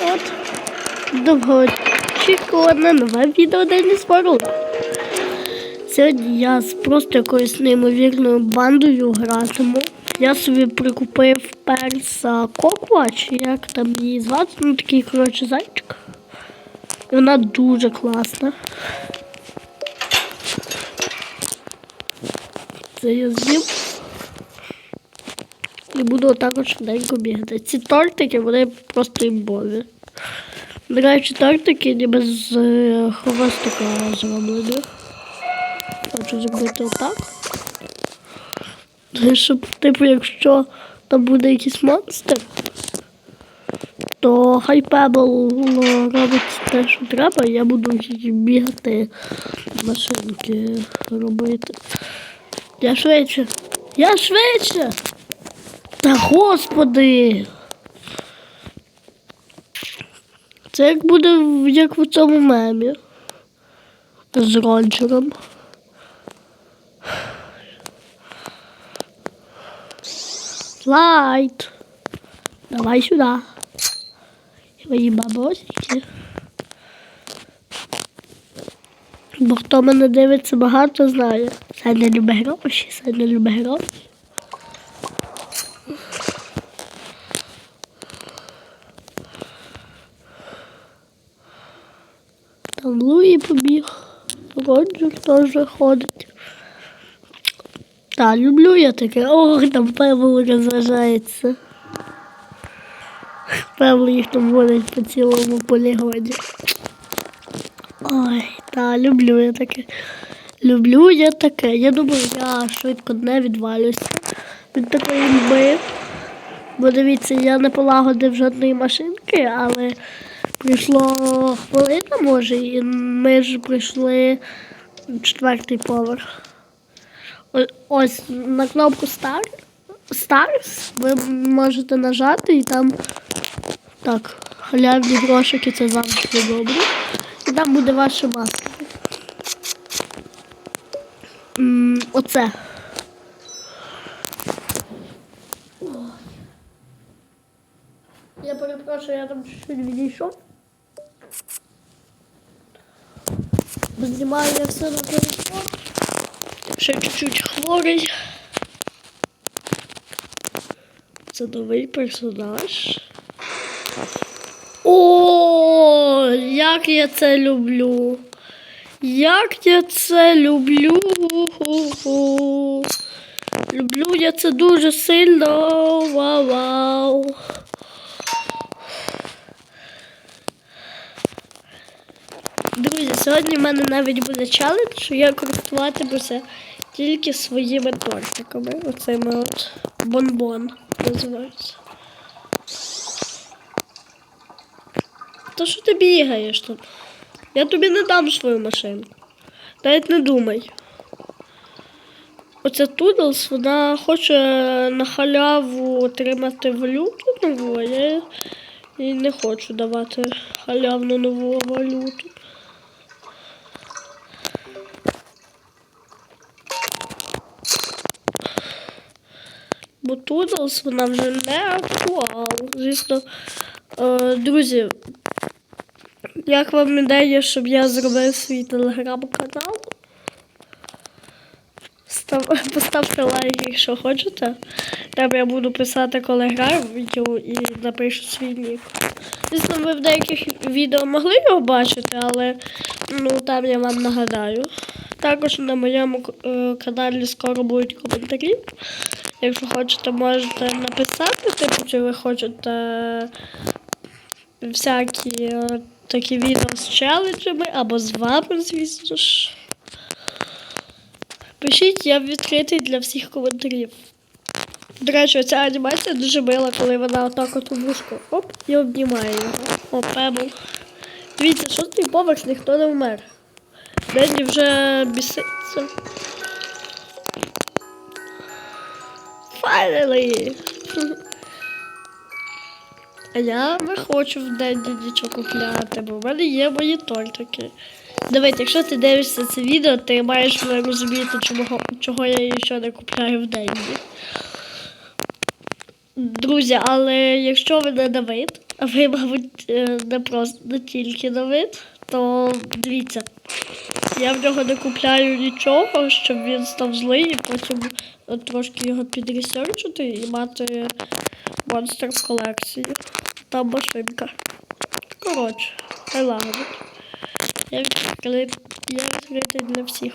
От довгоочікуване нове відео Дені Спору. Сьогодні я з просто якоюсь неймовірною бандою гратиму. Я собі прикупив перса Коква, чи як там її звати, ну такий коротше зайчик. І вона дуже класна. Це я з'їв. І буду отак от швиденько бігати. Ці тортики, вони просто імбові. До речі, тортики ніби з е, хвостика зроблені. Хочу зробити отак. Щоб, типу, якщо там буде якийсь монстр, то хай Пебл робить те, що треба, я буду бігати машинки робити. Я швидше. Я швидше. Та господи. Це як буде як в цьому мемі. З Роджером. Слайд. Давай сюди. Свої бабосики. Бо хто мене дивиться багато знає. Це не любить гроші, не любить гроші. Там Луї побіг. Роджер теж ходить. Та, люблю я таке. Ох, там Павло розважається. Павло їх там водить по цілому полігоні. Ой, та, люблю я таке. Люблю я таке. Я думаю, я швидко не відвалюся від такої мби. Бо дивіться, я не полагодив жодної машинки, але прийшло хвилина, може, і ми ж прийшли четвертий поверх. Ось на кнопку Stars ви можете нажати і там так, халявні грошики це завжди добре. І там буде ваша маска. Оце. Я перепрошую, я там чуть-чуть відійшов. Знімаю я все на телефон. Ще чуть-чуть хворий. Це новий персонаж. О, як я це люблю. Як я це люблю. Люблю я це дуже сильно. Вау-вау. Друзі, сьогодні в мене навіть буде челендж, що я користуватимуся тільки своїми тортиками. Оцими от бонбон називається. То що ти бігаєш тут? Я тобі не дам свою машинку. Навіть не думай. Оця Тудлс, вона хоче на халяву отримати валюту нову, а я їй не хочу давати халявну нову валюту. Бо Тудлс вона вже не актуал. Звісно, е, друзі, як вам ідея, щоб я зробив свій телеграм-канал? Поставте лайк, якщо хочете. Там я буду писати, коли граю в відео і напишу свій нік. Звісно, ви в деяких відео могли його бачити, але ну, там я вам нагадаю. Також на моєму е, каналі скоро будуть коментарі. Якщо хочете, можете написати, типу, чи ви хочете всякі е, такі відео з челенджами або з вами, звісно ж. Пишіть, я відкритий для всіх коментарів. До речі, ця анімація дуже мила, коли вона отак от у вушку оп, і обнімає його. О, пебл. Дивіться, шостий поверх ніхто не вмер. Денні вже біситься. Finally! А я не хочу в день нічого купляти, бо в мене є мої тортики. Давайте, якщо ти дивишся це відео, ти маєш розуміти, чого, чого я ще не купляю в день. Друзі, але якщо ви не Давид, а ви, мабуть, е, не просто не тільки Давид, то дивіться, я в нього не купляю нічого, щоб він став злий, і потім е, трошки його підресерчити і мати монстр в колекції. Там машинка. Коротше, love it. Я відкритий, для всіх.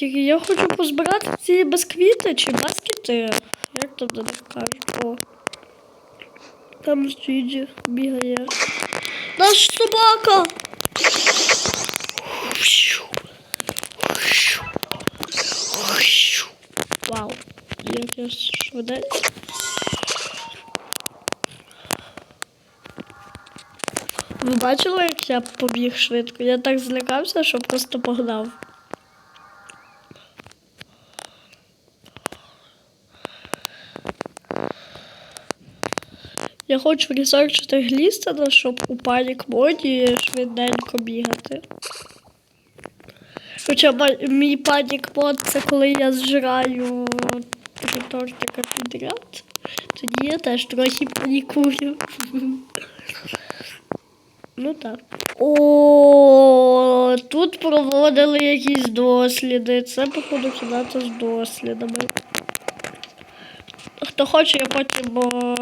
Я хочу позбирати ці безквіти чи баскети. Як там до них кажуть? О. Там Джиджі бігає. Наш собака! Вау, як я швиденько. Ви бачили, як я побіг швидко? Я так злякався, що просто погнав. Я хочу ресерчити Глістона, щоб у панік моді швиденько бігати. Хоча мій панік мод це коли я зжираю три тортика підряд. Тоді я теж трохи панікую. Ну так. О, тут проводили якісь досліди. Це, походу, кімната з дослідами. Хто хоче, я потім о,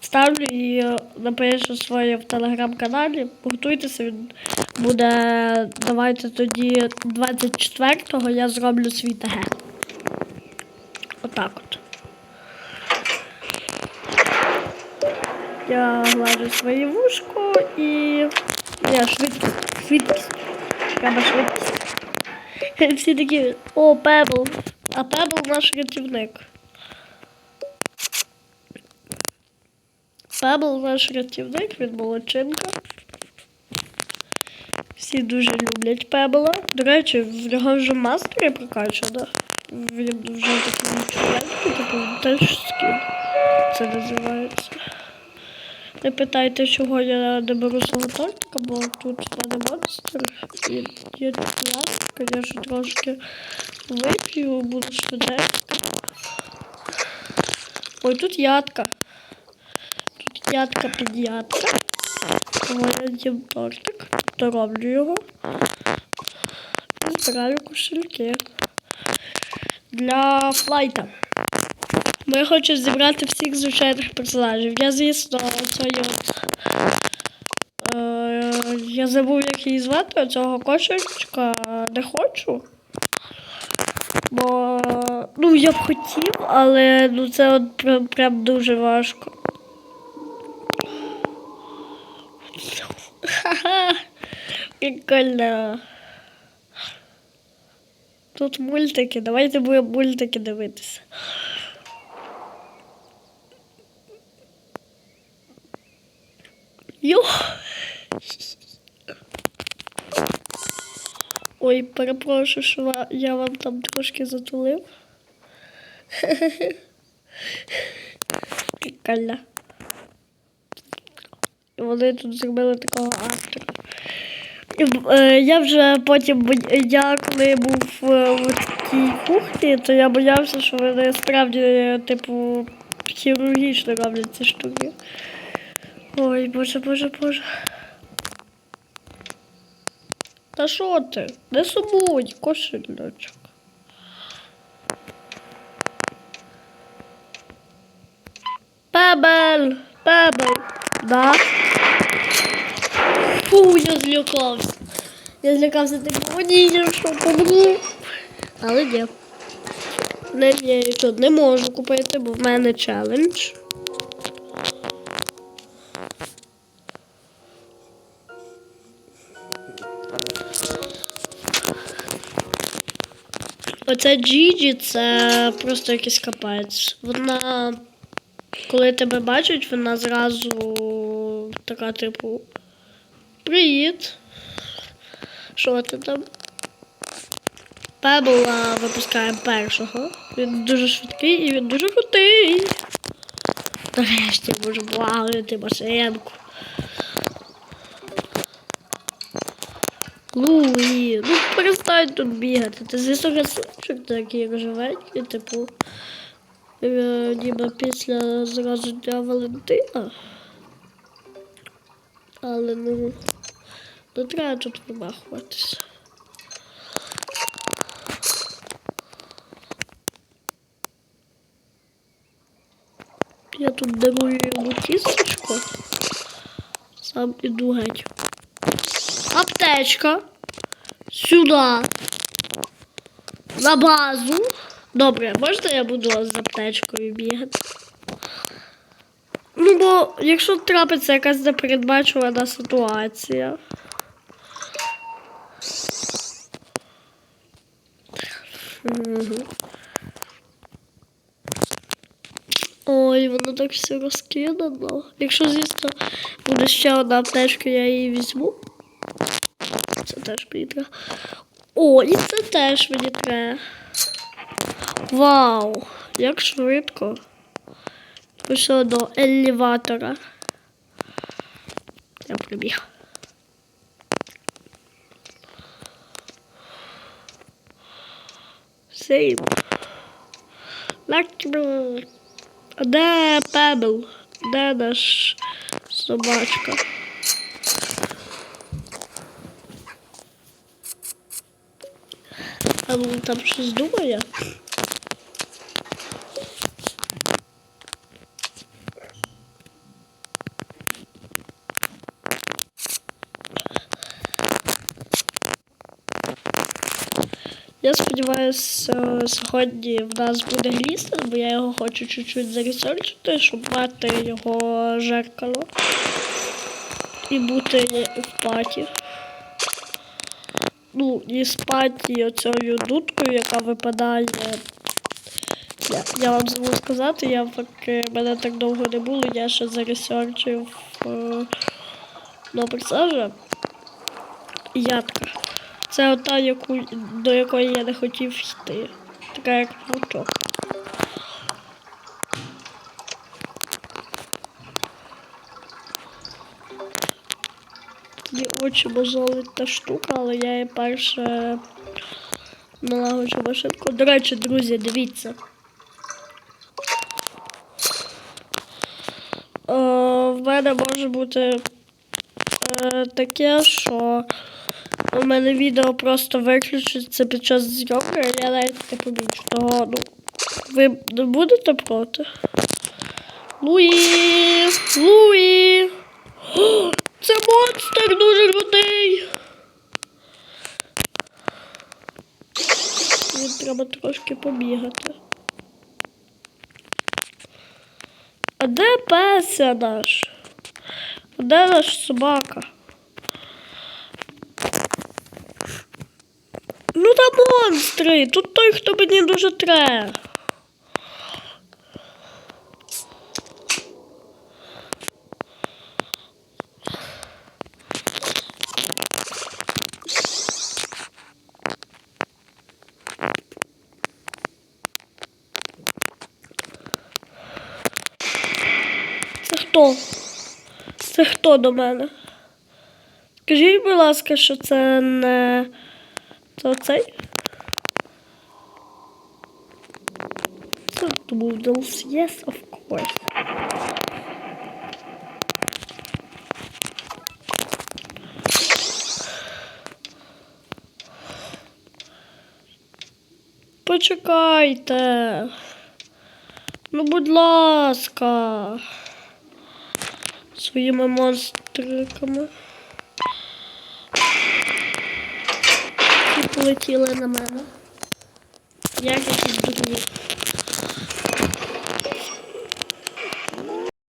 вставлю і е, напишу своє в телеграм-каналі. Готуйтеся, він буде. Давайте тоді 24-го я зроблю свій ТГ. Отак от. Я гладжу своє вушко і. Я швидкість. Швидкість. Треба швидкість. Всі такі. О, Пебл. А Пебл наш рятівник. Пебл наш рятівник, він молодчинка. Всі дуже люблять Пебла. До речі, в нього вже мастері прокачано. Він вже такий чоловік, типу теж скін. Це називається. Не питайте, чого я не беру свого тортика, бо тут в мене монстр. І я ж трошки вип'ю, буду швиденько. Ой, тут ядка. Під'ядка. Тому я тортик, дороблю його. Збираю кошельки. Для флайта. Бо я хочу зібрати всіх звичайних персонажів. Я, звісно, от. Е, я забув, як її звати, цього кошечка не хочу. Бо ну я б хотів, але ну це от прям, прям дуже важко. Прикольно. Тут мультики, давайте будемо мультики дивитися. Йо. Ой, перепрошую, що я вам там трошки затулив. Прикольно. І вони тут зробили такого автора. Е, Я вже потім, я коли був е, в такій кухні, то я боявся, що вони справді, е, типу, хірургічно роблять ці штуки. Ой, боже, боже, боже. Та що ти? Не сумуй, кошельочок. Пебель! Пебель! Да? Фу, я злякався. Я злякався такого ні, що помру. Але ні. Не, ні, тут не можу купити, бо в мене челендж. Оця Джіджі це просто якийсь капець. Вона, коли тебе бачить, вона зразу така, типу, привіт. Що ти там? Пебла випускає першого. Він дуже швидкий і він дуже крутий. Нарешті можу плавати машинку. Луї, ну перестань тут бігати. Ти звісно красунчик такий рожевенький, типу. е, ніби після зразу Дня Валентина. Але ну не треба тут вимахуватися. Я тут дарую йому. Сам іду геть. Аптечка. Сюди. На базу. Добре, можна я буду з аптечкою бігати? Ну, бо якщо трапиться якась непередбачувана ситуація. Ой, воно так все розкидано. Якщо, звісно, буде ще одна аптечка, я її візьму. Це теж мені треба. О, і це теж мені треба. Вау! Як швидко. Пішов до елеватора. Я прибіг. Сейв. Лактибл. А де Пебл? Де наш собачка? А він там щось Я сподіваюся, сьогодні в нас буде глістер, бо я його хочу чуть-чуть заресерчити, щоб мати його зеркало і бути в паті. Ну, і з паті оцею дудкою, яка випадає. Я, я вам забув сказати, я поки мене так довго не було, я ще заресерчив е, на персажа. Ядка. Це ота, яку, до якої я не хотів йти. Така як паучок. Тобі очі мозолить та штука, але я її перше налагоджу машинку. До речі, друзі, дивіться. Е, в мене може бути е, таке, що у мене відео просто виключиться під час зйомки, а я навіть не помічу того. Ну, ви не будете проти? Луї! Луї! Це монстр дуже крутий! Мені треба трошки побігати. А де песя наш? А де наш собака? Ну та монстри! Тут той, хто мені дуже треба. Це хто? Це хто до мене? Скажіть, будь ласка, що це не це оцей? Це yes, of course. Почекайте. Ну, будь ласка. Своїми монстриками. І полетіли на мене. Як якісь дурні.